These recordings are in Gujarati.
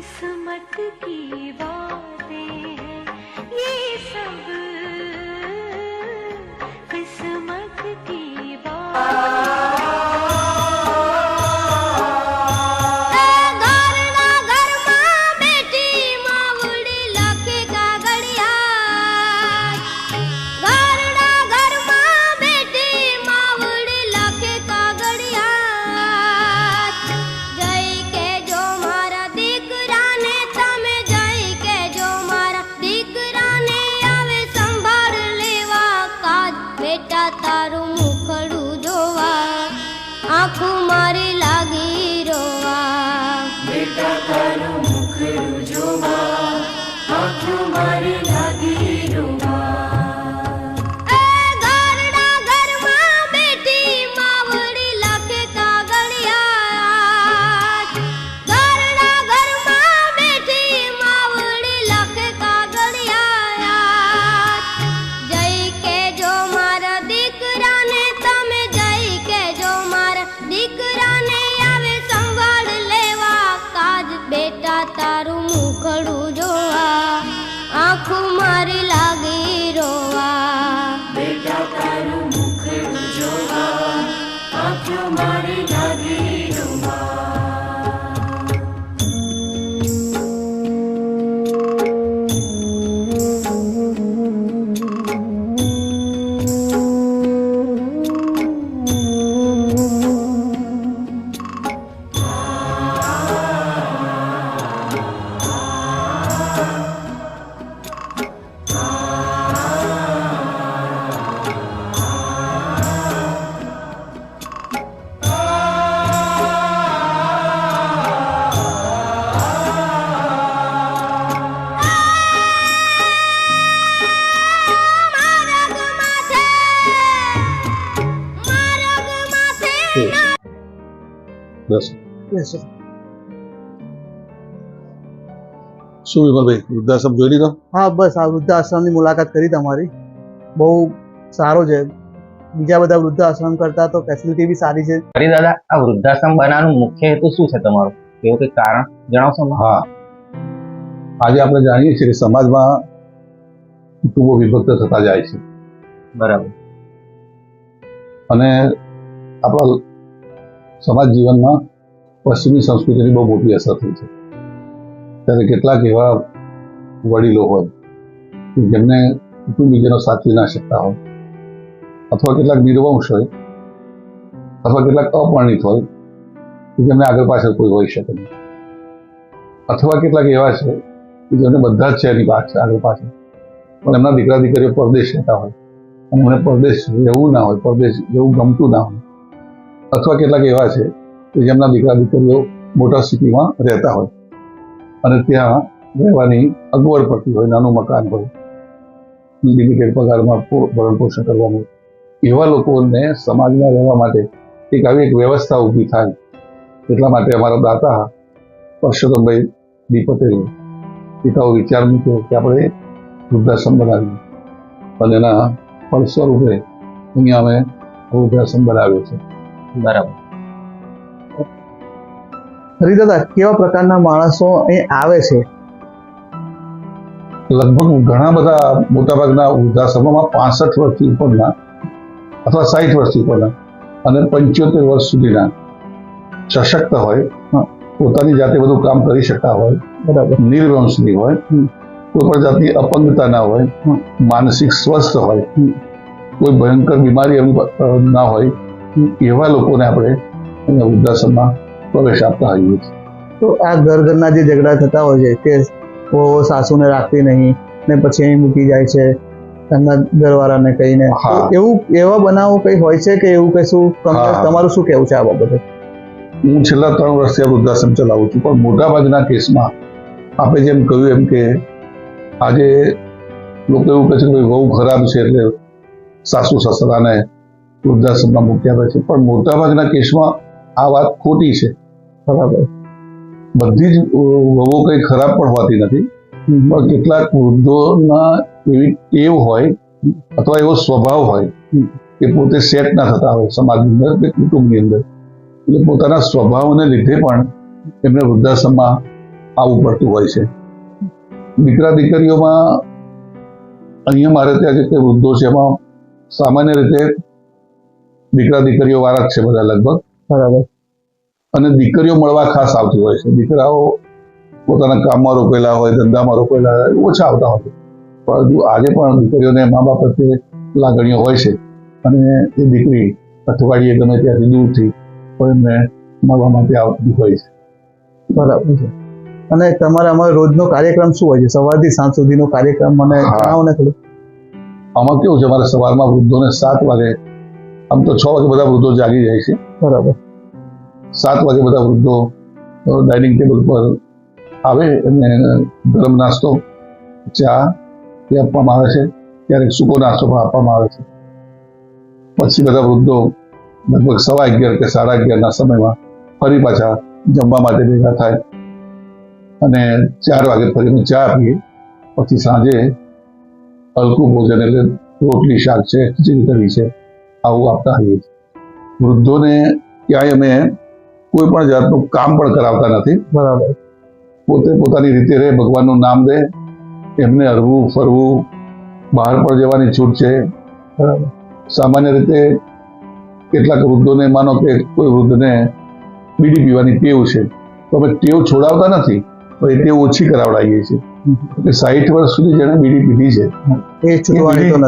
canção. তারো શું વિમલભાઈ વૃદ્ધાશ્રમ જોઈ લીધો? હા બસ આ વૃદ્ધાશ્રમની મુલાકાત કરી તમારી. બહુ સારો છે. બીજા બધા વૃદ્ધાશ્રમ કરતા તો ફેસિલિટી બી સારી છે. કરી દાદા આ વૃદ્ધાશ્રમ બનાવવાનું મુખ્ય હેતુ શું છે તમારો? એવું કંઈક કારણ જણાવશો હા. આજે આપણે જાણીએ છીએ કે સમાજમાં કુટુંબો વિભક્ત થતા જાય છે. બરાબર. અને આપણા સમાજ જીવનમાં પશ્ચિમી સંસ્કૃતિની બહુ મોટી અસર થઈ છે. ત્યારે કેટલાક એવા વડીલો હોય જેમને કુટુંબીજનો સાચવી ના શકતા હોય, અથવા કેટલાક નિર્વંશ હોય, અથવા કેટલાક અપરણિત હોય, કે જેમને આગળ પાછળ કોઈ હોઈ શકે નહીં. અથવા કેટલાક એવા છે કે જેમને બધા જ છે એની પાછળ આગળ પાછળ. પણ એમના દીકરા દીકરીઓ પરદેશ રહેતા હોય અને એમને પરદેશ રહેવું ના હોય, પરદેશ રહેવું ગમતું ના હોય. અથવા કેટલાક એવા છે કે જેમના દીકરા દીકરીઓ મોટા સિટીમાં રહેતા હોય અને ત્યાં રહેવાની અગવડ પડતી હોય, નાનું મકાન હોય લિમિટેડ પગારમાં ભરણ પોષણ કરવાનું, એવા લોકોને સમાજમાં રહેવા માટે એક આવી એક વ્યવસ્થા ઊભી થાય એટલા માટે અમારા દાતા પરસોત્તમભાઈ ડી પટેલે પિતાઓ વિચાર મૂક્યો કે આપણે વૃદ્ધાશ્રમ બનાવીએ અને એના ફળ સ્વરૂપે અહીંયા અમે વૃદ્ધાશ્રમ બનાવ્યો છે. બરાબર. હરિદાદા કેવા પ્રકારના માણસો અહીં આવે છે? લગભગ ઘણા બધા મોટાભાગના વૃદ્ધાશ્રમોમાં પાસઠ વર્ષથી ઉપરના અથવા સાહીઠ વર્ષથી ઉપરના અને પંચોતેર વર્ષ સુધીના સશક્ત હોય પોતાની જાતે બધું કામ કરી શકતા હોય બરાબર. નિર્વંશની હોય કોઈ પણ જાતની અપંગતા ના હોય માનસિક સ્વસ્થ હોય કોઈ ભયંકર બીમારી ના હોય એવા લોકોને આપણે વૃદ્ધાશ્રમમાં પ્રવેશ આપતા હોઈએ છીએ તો આ ઘર ઘરના જે ઝઘડા થતા હોય છે કે સાસુને રાખતી નહીં ને પછી અહીં મૂકી જાય છે એમના ઘરવાળાને કહીને. એવું એવા બનાવો કઈ હોય છે કે એવું કશું તમારું શું કેવું છે આ બાબતે? હું છેલ્લા ત્રણ વર્ષથી વૃદ્ધાશ્રમ ચલાવું છું પણ મોટાભાગના કેસમાં આપણે જેમ કહ્યું એમ કે આજે લોકો એવું કહે છે કે વહુ બહુ ખરાબ છે એટલે સાસુ સસરાને વૃદ્ધાશ્રમમાં મૂક્યા હોય છે પણ મોટાભાગના કેસમાં આ વાત ખોટી છે. બરાબર બધી જ વહુઓ કંઈ ખરાબ પણ હોતી નથી. પણ કેટલાક વૃદ્ધોના એવી ટેવ હોય અથવા એવો સ્વભાવ હોય કે પોતે સેટ ના થતા હોય સમાજની અંદર કે કુટુંબની અંદર. એટલે પોતાના સ્વભાવને લીધે પણ એમને વૃદ્ધાશ્રમમાં આવવું પડતું હોય છે. દીકરા દીકરીઓમાં અહીંયા મારે ત્યાં જે વૃદ્ધો છે એમાં સામાન્ય રીતે દીકરા દીકરીઓ વાળા જ છે બધા લગભગ. બરાબર. અને દીકરીઓ મળવા ખાસ આવતી હોય છે. દીકરાઓ પોતાના કામમાં રોકેલા હોય ધંધામાં રોકેલા હોય ઓછા આવતા હોય છે. પરંતુ આજે પણ દીકરીઓને મા બાપ પ્રત્યે લાગણીઓ હોય છે. અને એ દીકરી અઠવાડિયે ગમે ત્યાંથી દૂરથી પણ એમને મળવા માટે આવતી હોય છે. બરાબર છે. અને તમારે અમારો રોજનો કાર્યક્રમ શું હોય છે? સવારથી સાંજ સુધીનો કાર્યક્રમ મને. જણાવો ને થોડું. આમાં કેવું છે? અમારે સવારમાં વૃદ્ધોને સાત વાગે આમ તો છ વાગે બધા વૃદ્ધો જાગી જાય છે. બરાબર. સાત વાગે બધા વૃદ્ધો ડાઇનિંગ ટેબલ પર આવે અને ગરમ નાસ્તો, ચા એ આપવામાં આવે છે, ક્યારેક સૂકો નાસ્તો પણ આપવામાં આવે છે. પછી બધા વૃદ્ધો લગભગ સવા અગિયાર કે સાડા અગિયારના સમયમાં ફરી પાછા જમવા માટે ભેગા થાય અને ચાર વાગે ફરી અમે ચા આપીએ પછી સાંજે હલકું ભોજન એટલે રોટલી, શાક છે, ખીચડી કરી છે. આવું આપતા હોઈએ છીએ. વૃદ્ધોને ક્યાંય અમે કોઈ પણ જાતનું કામ પણ કરાવતા નથી. બરાબર. પોતે પોતાની રીતે રહે ભગવાનનું નામ દે એમને હરવું ફરવું બહાર પણ જવાની છૂટ છે. સામાન્ય રીતે કેટલાક વૃદ્ધોને માનો કે કોઈ વૃદ્ધને બીડી પીવાની ટેવ છે. તો અમે ટેવ છોડાવતા નથી પણ એ ટેવ ઓછી કરાવડાવીએ છીએ. એટલે સાહીઠ વર્ષ સુધી જેણે બીડી પીધી છે એ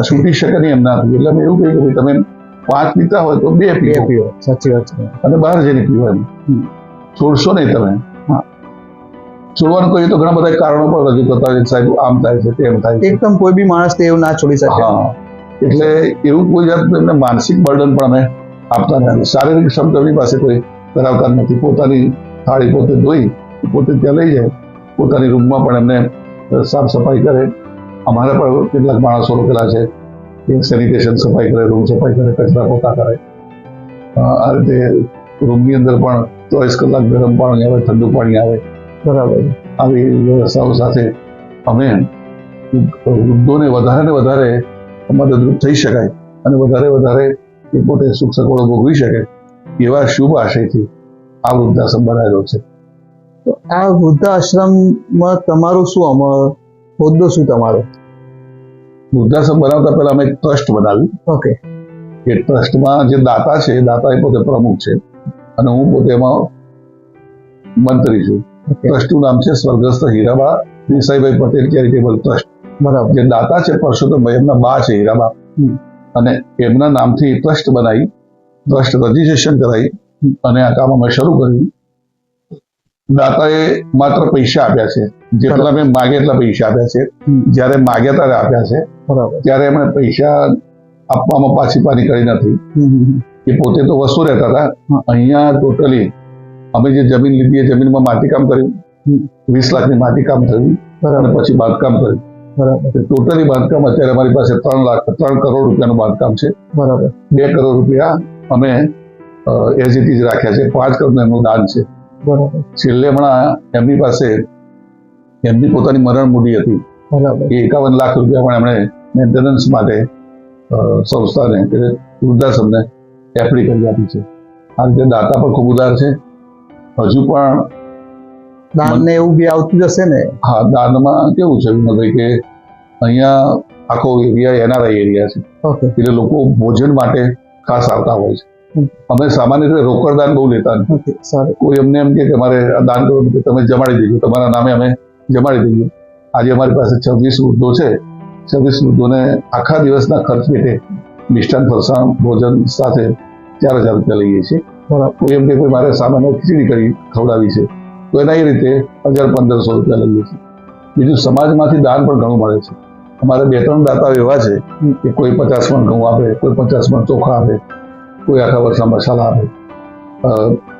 છૂટી શકે નહીં એમનાથી. એટલે અમે એવું કહીએ કે તમે પાંચ પીતા હોય તો બે પીવો સાચી વાત છે. અને બહાર જઈને પીવાનું. છોડશો નહીં તમે. છોડવાનું કહીએ તો ઘણા બધા કારણો પણ રજૂ કરતા હોય સાહેબ આમ થાય છે તેમ થાય છે. એકદમ કોઈ બી માણસ તે એવું ના છોડી શકે. એટલે એવું કોઈ જાતનું એમને માનસિક બર્ડન પણ અમે આપતા નથી. શારીરિક ક્ષમતા એમની પાસે કોઈ કરાવતા નથી. પોતાની થાળી પોતે ધોઈ પોતે ત્યાં લઈ જાય. પોતાની રૂમમાં પણ એમને સાફ સફાઈ કરે. અમારા પણ કેટલાક માણસો રોકેલા છે. સેનિટેશન સફાઈ કરે રૂમ સફાઈ કરે કચરા પોતા કરે. આ રીતે રૂમની અંદર પણ ચોવીસ કલાક ગરમ પાણી આવે ઠંડુ પાણી આવે. બરાબર. આવી વ્યવસ્થાઓ સાથે અમે વૃદ્ધોને વધારે ને વધારે મદદરૂપ થઈ શકાય અને વધારે વધારે એ પોતે સુખ સગવડો ભોગવી શકે એવા શુભ આશયથી આ વૃદ્ધાશ્રમ બનાવેલો છે. તો આ વૃદ્ધાશ્રમમાં તમારું શું અમર હોદ્દો શું તમારો? વૃદ્ધાશ્રમ બનાવતા પહેલા અમે એક ટ્રસ્ટ બનાવ્યું. ઓકે. એ ટ્રસ્ટમાં જે દાતા છે દાતા એ પોતે પ્રમુખ છે. અને હું પોતે એમાં મંત્રી છું. ટ્રસ્ટનું નામ છે સ્વર્ગસ્થ હીરાબા દેસાઈભાઈ પટેલ ચેરિટેબલ ટ્રસ્ટ. બરાબર. જે દાતા છે પરસોત્તમભાઈ એમના બા છે હીરાબા અને એમના નામથી ટ્રસ્ટ બનાવી ટ્રસ્ટ રજીસ્ટ્રેશન કરાવી અને આ કામ અમે શરૂ કર્યું. દાતાએ માત્ર પૈસા આપ્યા છે. જેટલા મેં માગે એટલા પૈસા આપ્યા છે. જ્યારે માગ્યા ત્યારે આપ્યા છે. ત્યારે એમણે પૈસા આપવામાં પાછી પાની કરી નથી. એ પોતે તો વસ્તુ રહેતા હતા. અહીંયા ટોટલી અમે જે જમીન લીધી એ જમીનમાં માટીકામ કર્યું. વીસ લાખની માટીકામ થયું. અને પછી બાંધકામ કર્યું. ટોટલી બાંધકામ અત્યારે અમારી પાસે ત્રણ લાખ ત્રણ કરોડ રૂપિયાનું બાંધકામ છે. બરાબર. બે કરોડ રૂપિયા અમે એઝ ઇટ ઇઝ રાખ્યા છે. પાંચ કરોડનું એમનું દાન છે. બરાબર. છેલ્લે હમણાં એમની પાસે એમની પોતાની મરણ મૂડી હતી. બરાબર. એ એકાવન લાખ રૂપિયા પણ એમણે મેન્ટેનન્સ માટે સંસ્થાને એટલે વૃદ્ધાશ્રમને એફડી કરી આપી છે. આ રીતે દાતા પણ ખૂબ ઉદાર છે. હજુ પણ દાનને એવું બી આવતું જશે ને? હા દાનમાં કેવું છે વિનોદભાઈ કે અહીંયા આખો એરિયા એનઆરઆઈ એરિયા છે. એટલે લોકો ભોજન માટે ખાસ આવતા હોય છે. અમે સામાન્ય રીતે રોકડ દાન બહુ લેતા નથી. કોઈ એમને એમ કે મારે અમારે દાન કરો તમે જમાડી દેજો. તમારા નામે અમે જમાડી દઈએ. આજે અમારી પાસે છવ્વીસ વૃદ્ધો છે. છવ્વીસ વૃદ્ધોને આખા દિવસના ખર્ચ પેટે મિષ્ટાન ફરસાણ ભોજન સાથે ચાર હજાર રૂપિયા લઈએ છીએ. કોઈ એમ કે મારે સામાન્ય ખીચડી કરી ખવડાવી છે તો એના એ રીતે હજાર પંદરસો રૂપિયા લઈએ છીએ. બીજું સમાજમાંથી દાન પણ ઘણું મળે છે. અમારે બે ત્રણ દાતાઓ એવા છે કે કોઈ પચાસ મણ ઘઉં આપે કોઈ પચાસ મણ ચોખા આપે કોઈ આખા વર્ષના મસાલા આપે.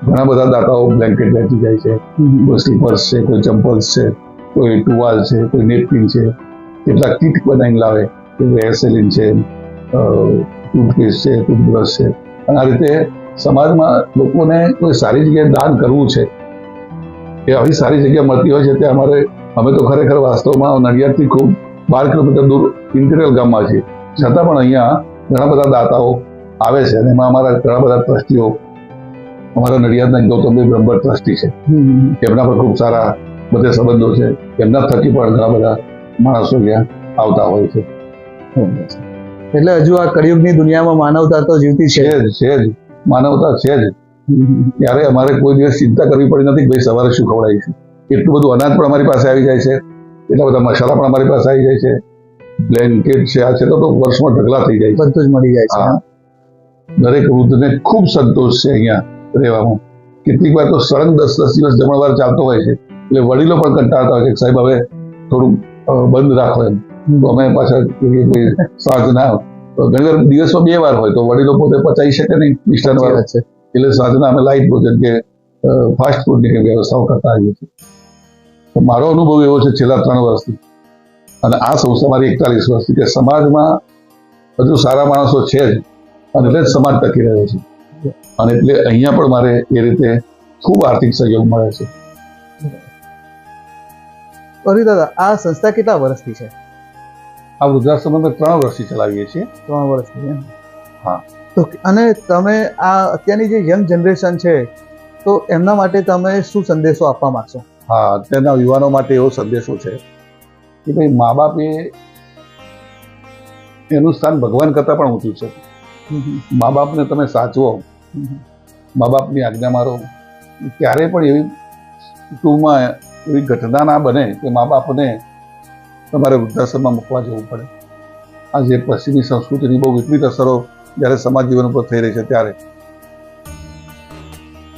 ઘણા બધા દાતાઓ બ્લેન્કેટ વેચી જાય છે. કોઈ સ્લીપર્સ છે કોઈ ચંપલ્સ છે કોઈ ટુવાલ છે કોઈ નેપકિન છે. કેટલાક કીટ બનાવીને લાવે કે એસેલિન છે ટૂથપેસ્ટ છે ટૂથબ્રશ છે. અને આ રીતે સમાજમાં લોકોને કોઈ સારી જગ્યાએ દાન કરવું છે એ આવી સારી જગ્યા મળતી હોય છે ત્યાં અમારે અમે તો ખરેખર વાસ્તવમાં નડિયાદથી ખૂબ બાર કિલોમીટર દૂર ઇન્ટિરિયલ ગામમાં છીએ. છતાં પણ અહીંયા ઘણા બધા દાતાઓ આવે છે અને એમાં અમારા ઘણા બધા ટ્રસ્ટીઓ અમારા નડિયાદના ગૌતમભાઈ બ્રહ્મર ટ્રસ્ટી છે. એમના પણ ખૂબ સારા બધે સંબંધો છે. એમના થકી પણ ઘણા બધા માણસો ત્યાં આવતા હોય છે. એટલે હજુ આ કળિયુગની દુનિયામાં માનવતા તો જીવતી છે જ. છે જ માનવતા છે જ. ત્યારે અમારે કોઈ દિવસ ચિંતા કરવી પડી નથી ભાઈ સવારે શું ખવડાવીશું. એટલું બધું અનાજ પણ અમારી પાસે આવી જાય છે. એટલા બધા મસાલા પણ અમારી પાસે આવી જાય છે. બ્લેન્કેટ છે આ છે તો તો વર્ષમાં ઢગલા થઈ જાય બધું જ મળી જાય છે. દરેક વૃદ્ધને ખૂબ સંતોષ છે અહીંયા રહેવામાં. કેટલીક વાર તો સળંગ દસ દસ દિવસ જમણવાર ચાલતો હોય છે. એટલે વડીલો પણ કંટાળતા હોય છે સાહેબ હવે થોડું બંધ રાખો એમ. અમે પાછા સાંજના ઘણી દિવસમાં બે વાર હોય તો વડીલો પોતે પચાવી શકે નહીં, મિષ્ટાન વાર છે. એટલે સાંજના અમે લાઈટ ભોજન કે ફાસ્ટ ફૂડની કંઈ વ્યવસ્થાઓ કરતા આવીએ છીએ. મારો અનુભવ એવો છે છેલ્લા ત્રણ વર્ષથી. અને આ સંસ્થા મારી એકતાલીસ વર્ષથી કે સમાજમાં હજુ સારા માણસો છે જ. અને એટલે જ સમાજ ટકી રહ્યો છે. અને એટલે અહીંયા પણ મારે એ રીતે ખૂબ આર્થિક સહયોગ મળે છે. અરે દાદા આ સંસ્થા કેટલા વર્ષથી છે? આ વૃદ્ધાશ્રમ અમે ત્રણ વર્ષથી ચલાવીએ છીએ. ત્રણ વર્ષથી હા. તો અને તમે આ અત્યારની જે યંગ જનરેશન છે તો એમના માટે તમે શું સંદેશો આપવા માંગશો? હા અત્યારના યુવાનો માટે એવો સંદેશો છે કે ભાઈ મા બાપે એનું સ્થાન ભગવાન કરતાં પણ ઊંચું છે. મા બાપને તમે સાચવો. મા બાપની આજ્ઞા મારો. ક્યારેય પણ એવી કુટુંબમાં એવી ઘટના ના બને કે મા બાપને તમારે વૃદ્ધાશ્રમમાં મૂકવા જવું પડે. આજે પશ્ચિમી સંસ્કૃતિની બહુ વિપરીત અસરો જ્યારે સમાજ જીવન ઉપર થઈ રહી છે ત્યારે.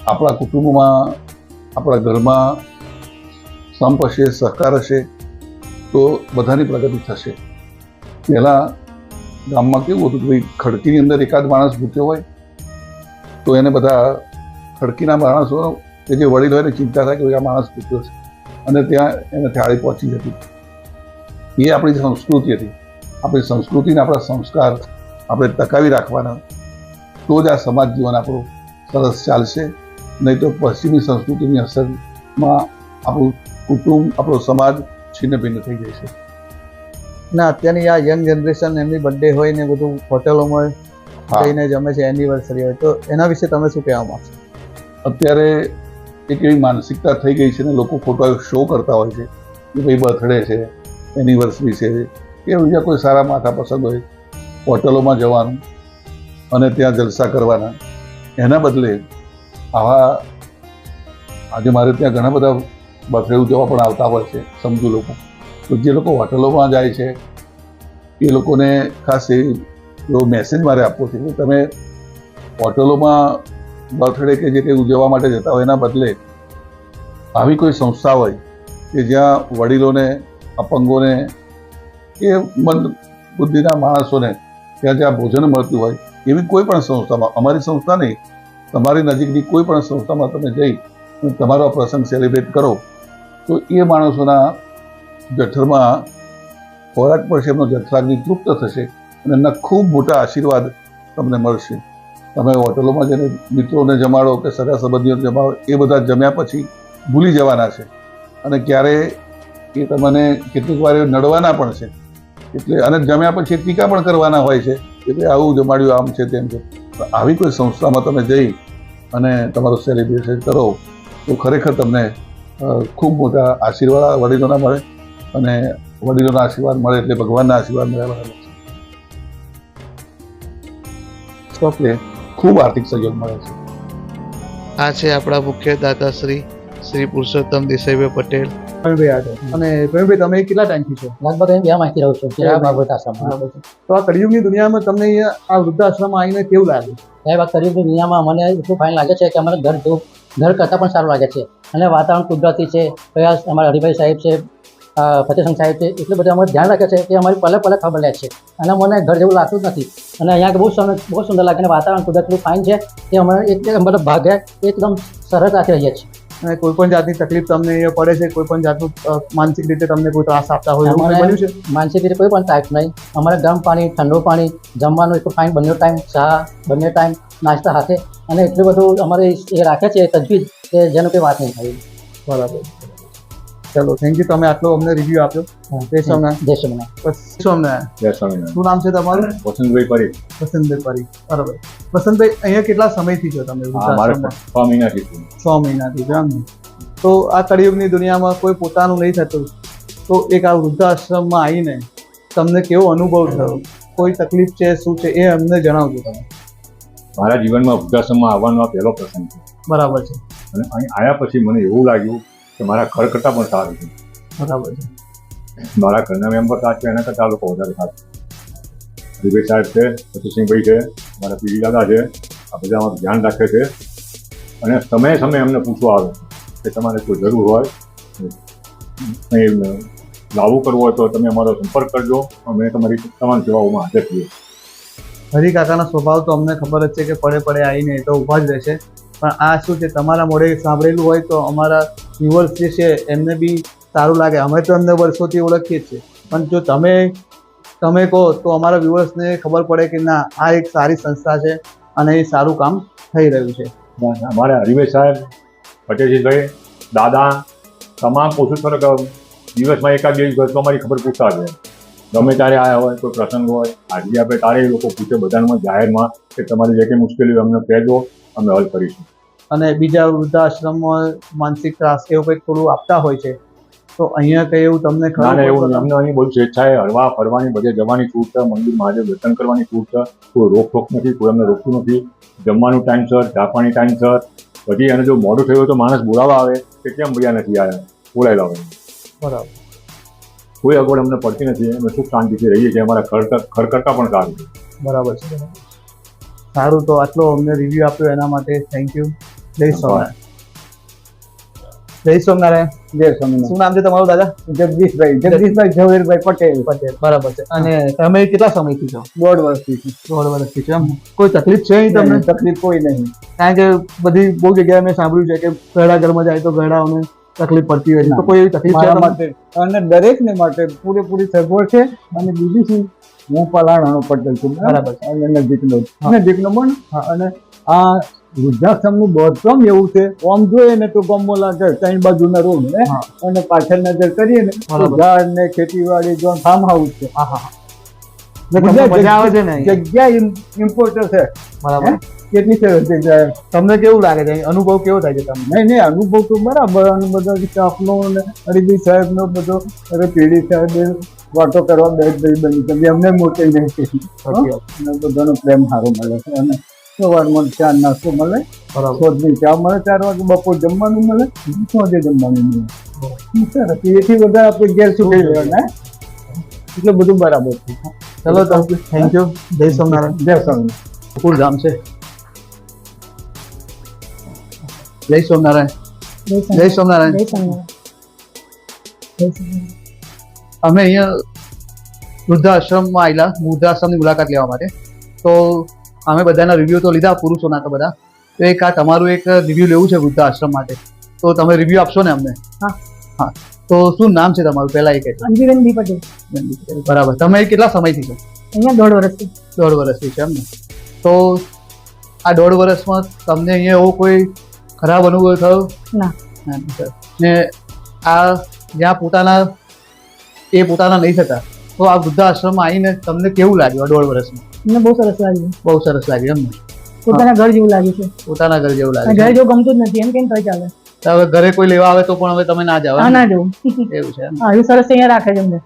આપણા કુટુંબમાં, આપણા ઘરમાં સંપ હશે, સહકાર હશે, તો બધાની પ્રગતિ થશે. પહેલાં ગામમાં કેવું હતું કે ભાઈ ખડકીની અંદર એકાદ માણસ ભૂખ્યો હોય, તો એને બધા ખડકીના માણસો કે જે વડીલ હોય ને ચિંતા થાય કે આ માણસ ભૂખ્યો છે. અને ત્યાં એને થાળી પહોંચી હતી એ આપણી સંસ્કૃતિ હતી. આપણી સંસ્કૃતિને આપણા સંસ્કાર આપણે ટકાવી રાખવાના. તો જ આ સમાજ જીવન આપણું સરસ ચાલશે. નહીં તો પશ્ચિમી સંસ્કૃતિની અસરમાં આપણું કુટુંબ આપણો સમાજ છિન્ન ભિન્ન થઈ જાય છે. ના અત્યારની આ યંગ જનરેશન એમની બર્થડે હોય ને બધું હોટેલોમાં હા. જઈને જમે છે એનિવર્સરી હોય તો એના વિશે તમે શું કહેવા માંગશો? અત્યારે એક એવી માનસિકતા થઈ ગઈ છે ને લોકો ખોટા શો કરતા હોય છે કે ભાઈ બર્થડે છે એનિવર્સરી છે કે બીજા કોઈ સારા માથા પસંદ હોય, હોટલોમાં જવાનું અને ત્યાં જલસા કરવાના. એના બદલે આવા, આજે મારે ત્યાં ઘણા બધા બર્થડે ઉજવવા પણ આવતા હોય છે સમજુ લોકો. તો જે લોકો હોટલોમાં જાય છે, એ લોકોને ખાસ એવો મેસેજ મારે આપવો છે કે તમે હોટલોમાં બર્થડે કે જે કંઈ ઉજવવા માટે જતા હોય એના બદલે આવી કોઈ સંસ્થા હોય કે જ્યાં વડીલોને, અપંગોને કે મંદ બુદ્ધિના માણસોને ત્યાં જ્યાં ભોજન મળતું હોય એવી કોઈ પણ સંસ્થામાં, અમારી સંસ્થા નહીં, તમારી નજીકની કોઈ પણ સંસ્થામાં તમે જઈ અને તમારો પ્રસંગ સેલિબ્રેટ કરો, તો એ માણસોના જઠરમાં ખોરાક પડશે એમનો જઠરાગ્નિ તૃપ્ત થશે અને એમના ખૂબ મોટા આશીર્વાદ તમને મળશે. તમે હોટલોમાં જઈને મિત્રોને જમાડો કે સગા સંબંધીઓને જમાડો, એ બધા જમ્યા પછી ભૂલી જવાના છે. અને ક્યારે એ તમને કેટલીક વાર નડવાના પણ છે. એટલે અને જમ્યા પછી ટીકા પણ કરવાના હોય છે. કે ભાઈ આવું જમાડ્યું, આમ છે, તેમ છે. આવી કોઈ સંસ્થામાં તમે જઈ અને તમારું સેલિબ્રેશન કરો, તો ખરેખર તમને ખૂબ મોટા આશીર્વાદ વડીલોના મળે અને વડીલોના આશીર્વાદ મળે એટલે ભગવાનના આશીર્વાદ મળ્યા બરાબર છે ખૂબ આર્થિક સહયોગ મળે છે. આ છે આપણા મુખ્ય દાતા શ્રી શ્રી પુરુષોત્તમ દેસાઈભાઈ પટેલ. અને પ્રવીણભાઈ તમે કેટલા ટાઈમથી છો? લગભગ અહીં બે માહિતી રહું છું ત્યાં બરાબર છે. તો આ કળિયુગની દુનિયામાં તમને અહીંયા આ વૃદ્ધાશ્રમ આવીને કેવું લાગ્યું સાહેબ આ કળિયુગની દુનિયામાં મને એટલું ફાઇન લાગે છે કે અમારે ઘર જો ઘર કરતાં પણ સારું લાગે છે. અને વાતાવરણ કુદરતી છે કયા અમારા હરિભાઈ સાહેબ છે ફતેહસિંહ સાહેબ છે એટલું બધું અમારે ધ્યાન રાખે છે કે અમારી પલે પલે ખબર લે છે. અને મને ઘર જેવું લાગતું જ નથી. અને અહીંયા બહુ સુંદર બહુ સુંદર લાગે અને વાતાવરણ કુદરતનું ફાઇન છે એ અમારે એક અમારા ભાગે એકદમ સરળતાથી રહીએ છીએ. અને કોઈ પણ જાતની તકલીફ તમને અહીંયા પડે છે કોઈ પણ જાતનું માનસિક રીતે તમને કોઈ ત્રાસ આપતા હોય બન્યું છે? માનસિક રીતે કોઈ પણ ટાઈપ નહીં. અમારે ગરમ પાણી ઠંડુ પાણી જમવાનું એટલું ફાઇન બંને ટાઈમ ચા બંને ટાઈમ નાસ્તા સાથે. અને એટલું બધું અમારે એ રાખે છે તજવીજ કે જેનું કોઈ વાત નહીં થાય. બરાબર. ચલો થેન્ક યુ તમે આટલો અમને રિવ્યુ આપ્યો. જય સ્વામિનારાયણ. જય સ્વામિનારાયણ. બસ સ્વામિનારાયણ. જય સ્વામિનારાયણ. શું નામ છે તમારું? વસંતભાઈ પરી. વસંતભાઈ પરી. બરાબર. વસંતભાઈ અહીંયા કેટલા સમયથી છો તમે? છ મહિનાથી છ. મહિનાથી જ એમ? તો આ કળિયુગની દુનિયામાં કોઈ પોતાનું નહીં થતું. તો એક આ વૃદ્ધાશ્રમમાં આવીને તમને કેવો અનુભવ થયો? કોઈ તકલીફ છે શું છે એ અમને જણાવજો તમે. મારા જીવનમાં વૃદ્ધાશ્રમમાં આવવાનો આ પહેલો પ્રસંગ છે. બરાબર છે. અને અહીં આવ્યા પછી મને એવું લાગ્યું કે મારા ઘર કરતાં પણ સારું છે. બરાબર છે. મારા ઘરના મેમ્બર સાથ છે એના કરતાં લોકો વધારે સાથ છે. હરિભાઈ સાહેબ છે સતીશસિંહભાઈ છે મારા પીડી દાદા છે આ બધા અમારું ધ્યાન રાખે છે. અને સમયે સમયે અમને પૂછવા આવે કે તમારે કોઈ જરૂર હોય કંઈ લાગુ કરવું હોય તો તમે અમારો સંપર્ક કરજો. અમે તમારી તમામ સેવાઓમાં હાજર છીએ. હરી કાકાનો સ્વભાવ તો અમને ખબર જ છે કે પડે પડે આવીને એ તો ઊભા જ રહેશે. પણ આ શું છે, તમારા મોઢે સાંભળેલું હોય તો અમારા વ્યુઅર્સ જે છે, એમને બી સારું લાગે. અમે તો એમને વર્ષોથી ઓળખીએ છીએ. પણ જો તમે તમે કહો તો અમારા વ્યુઅર્સને ખબર પડે કે ના, આ એક સારી સંસ્થા છે અને એ સારું કામ થઈ રહ્યું છે. અમારા હરિભાઈ સાહેબ, પટેલજીભાઈ, દાદા, તમામ કોશિશ દિવસમાં એકાદ બે દિવસ તો અમારી ખબર પૂછતા છે. ગમે ત્યારે આવ્યા હોય, કોઈ પ્રસંગ હોય હાજરી આપે એ લોકો પૂછે બધામાં જાહેરમાં કે તમારી જે કંઈ મુશ્કેલી હોય અમને કહેજો, અમે હલ કરીશું. અને બીજા વૃદ્ધાશ્રમમાં માનસિક ત્રાસ એવું કંઈક થોડું આપતા હોય છે. તો અહીંયા કંઈ એવું તમને ના એવું ખબર અમને અહીં બહુ સ્વેચ્છાએ હરવા ફરવાની બધે જવાની છૂટ છે મંદિર મહાદેવ દર્શન કરવાની છૂટ છે કોઈ રોકટોક નથી કોઈ અમને રોકતું નથી. જમવાનું ટાઈમસર ટાઈમ ટાઈમસર બધી અને જો મોડું થયું તો માણસ બોલાવવા આવે કે કેમ મળ્યા નથી આવ્યા બોલાયેલા હોય. બરાબર. કોઈ અગવડ અમને પડતી નથી. અમે સુખ શાંતિથી રહીએ છીએ. અમારા કર- કરતાં પણ સારું છે. બરાબર છે. સારું તો આટલો અમને રિવ્યૂ આપ્યો એના માટે. થેન્ક યુ જય સોમનારાયણ. જય સોમનારાયણ. જય સ્વામિનારાયણ શું નામ છે તમારું દાદા? જગદીશભાઈ જગદીશભાઈ ઝવેરભાઈ પટેલ. પટેલ બરાબર છે. અને તમે કેટલા સમયથી છો? દોઢ વર્ષથી દોઢ વર્ષથી છો એમ? કોઈ તકલીફ છે નહીં તમને? તકલીફ કોઈ નહીં. કારણ કે બધી બહુ જગ્યાએ મેં સાંભળ્યું છે કે ઘરડા ઘરમાં જાય તો ઘરડાઓને તકલીફ પડતી હોય તો કોઈ એવી તકલીફ છે માટે અને દરેકને માટે પૂરેપૂરી સગવડ છે. અને બીજું શું? હું પલાણાનો પટેલ છું. બરાબર છે. અને નજીકનો નજીકનો પણ. અને આ વૃદ્ધાશ્રમનું બાંધકામ એવું છે. આમ જોઈએ ને તો ગમો લાગે ત્રણ બાજુના રોડ ને અને પાછળ નજર કરીએ ને તો ઝાડ ને ખેતીવાડી જો ફાર્મ હાઉસ છે. તમને મજા આવે છે ને અહીંયા? જગ્યા ઇમ્પોર્ટન્ટ છે. બરાબર. કેટલી સરસ જગ્યા તમને કેવું લાગે છે? અનુભવ કેવો થાય છે તમને? નહીં નહીં અનુભવ તો બરાબર. અને બધા સ્ટાફનો અને હરિભાઈ સાહેબનો બધો અરે પીડી સાહેબ વાતો કરવા બે બની છે અમને મોટી નહીં. બધાનો પ્રેમ સારો મળે છે. અને સવારમાં ચા નાસ્તો મળે બરાબર. સોજની ચા મળે ચાર વાગે બપોર જમવાનું મળે સાંજે જમવાનું મળે. સરસ એથી વધારે આપણે ઘેર શું કહી લેવાના હે? એટલે બધું બરાબર છે. ચલો તો થેન્ક યુ જય સોમનારાયણ જય સ્વામી કુલ ગામ છે. જય સોમનારાયણ જય સોમનારાયણ અમે અહીંયા વૃદ્ધાશ્રમમાં આવેલા વૃદ્ધાશ્રમની મુલાકાત લેવા માટે. તો અમે બધાના રિવ્યુ તો લીધા પુરુષોના તો બધા. તો એક આ તમારું એક રિવ્યુ લેવું છે વૃદ્ધાશ્રમ માટે. તો તમે રિવ્યુ આપશો ને અમને? હા. હા. તો શું નામ છે તમારું? પહેલા એ કહેજો. અંજુબેન પટેલ. બરાબર. તમે કેટલા સમયથી છો? અહીંયા દોઢ વર્ષથી. દોઢ વર્ષથી છે એમ ને? તો આ દોઢ વર્ષમાં તમને અહીંયા એવો કોઈ ખરાબ અનુભવ થયો? ના. ને આ જ્યાં પોતાના એ પોતાના નહીં થતા. તો આ વૃદ્ધાશ્રમમાં આવીને તમને કેવું લાગ્યું આ દોઢ વર્ષમાં? મને બહુ સરસ લાગ્યું. બહુ સરસ લાગ્યું એમને પોતાના ઘર જેવું લાગે છે. પોતાના ઘર જેવું લાગે ઘર. જેવું ગમતું જ નથી એમ કેમ તો ચાલે? હવે ઘરે કોઈ લેવા આવે તો પણ હવે તમે ના એમ ને? જવું એવું છે હા એવું સરસ અહીંયા રાખે છે અમને.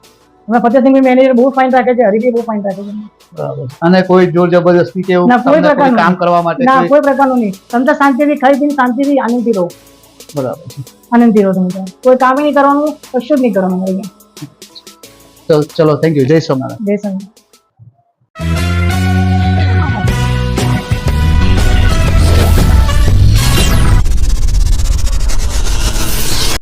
હમણાં ફતેહસિંહ મેનેજર બહુ ફાઇન રાખે છે હરિભાઈ બહુ ફાઇન રાખે છે. બરાબર. અને કોઈ જોર જબરદસ્તી કે એવું કોઈ કોઈ પ્રકારનું કામ કરવા માટે ના કોઈ- કોઈ પ્રકારનું નહીં. તમે તો શાંતિથી ખાઈ પીને શાંતિથી આનંદથી રહો. બરાબર. છે. આનંદથી રહો તમે કોઈ કામ નહીં કરવાનું કશું જ નહીં કરવાનું. ચલો ચલો થેન્ક યુ જય સોમનાથ જય સંત